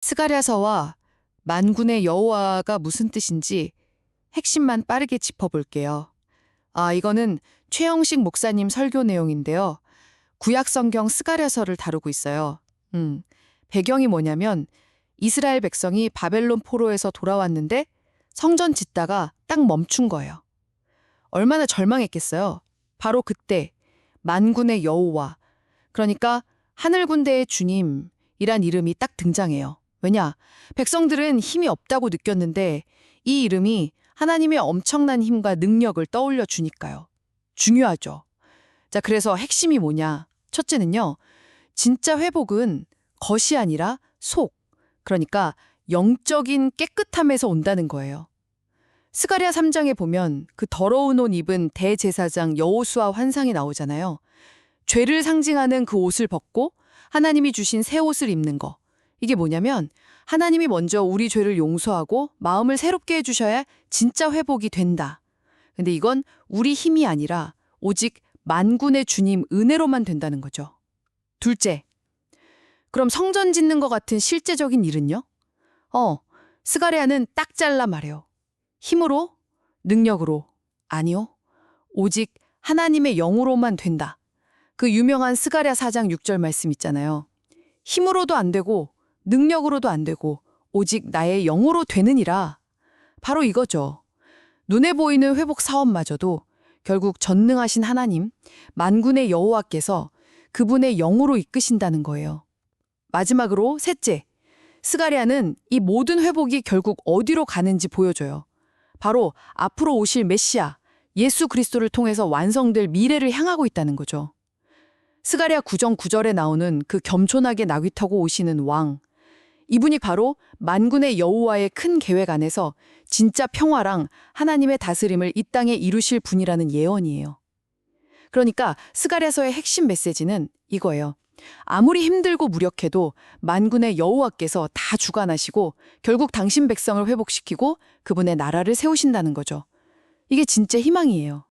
스가랴서와 만군의 여호와가 무슨 뜻인지 핵심만 빠르게 짚어볼게요. 아, 이거는 최영식 목사님 설교 내용인데요. 구약 성경 스가랴서를 다루고 있어요. 음, 배경이 뭐냐면 이스라엘 백성이 바벨론 포로에서 돌아왔는데 성전 짓다가 딱 멈춘 거예요. 얼마나 절망했겠어요. 바로 그때 만군의 여호와 그러니까 하늘 군대의 주님이란 이름이 딱 등장해요. 왜냐? 백성들은 힘이 없다고 느꼈는데 이 이름이 하나님의 엄청난 힘과 능력을 떠올려 주니까요. 중요하죠. 자, 그래서 핵심이 뭐냐? 첫째는요. 진짜 회복은 겉이 아니라 속. 그러니까 영적인 깨끗함에서 온다는 거예요. 스가랴 3장에 보면 그 더러운 옷 입은 대제사장 여호수아 환상이 나오잖아요. 죄를 상징하는 그 옷을 벗고 하나님이 주신 새 옷을 입는 거. 이게 뭐냐면 하나님이 먼저 우리 죄를 용서하고 마음을 새롭게 해주셔야 진짜 회복이 된다. 근데 이건 우리 힘이 아니라 오직 만군의 주님 은혜로만 된다는 거죠. 둘째. 그럼 성전 짓는 것 같은 실제적인 일은요? 어, 스가랴는 딱 잘라 말해요. 힘으로? 능력으로? 아니요. 오직 하나님의 영으로만 된다. 그 유명한 스가랴 4장 6절 말씀 있잖아요. 힘으로도 안 되고 능력으로도 안 되고 오직 나의 영으로 되느니라. 바로 이거죠. 눈에 보이는 회복 사업마저도 결국 전능하신 하나님, 만군의 여호와께서 그분의 영으로 이끄신다는 거예요. 마지막으로 셋째, 스가랴는 이 모든 회복이 결국 어디로 가는지 보여줘요. 바로 앞으로 오실 메시아, 예수 그리스도를 통해서 완성될 미래를 향하고 있다는 거죠. 스가랴 9정 9절에 나오는 그 겸손하게 나귀 타고 오시는 왕. 이분이 바로 만군의 여호와의 큰 계획 안에서 진짜 평화랑 하나님의 다스림을 이 땅에 이루실 분이라는 예언이에요. 그러니까 스가랴서의 핵심 메시지는 이거예요. 아무리 힘들고 무력해도 만군의 여호와께서 다 주관하시고 결국 당신 백성을 회복시키고 그분의 나라를 세우신다는 거죠. 이게 진짜 희망이에요.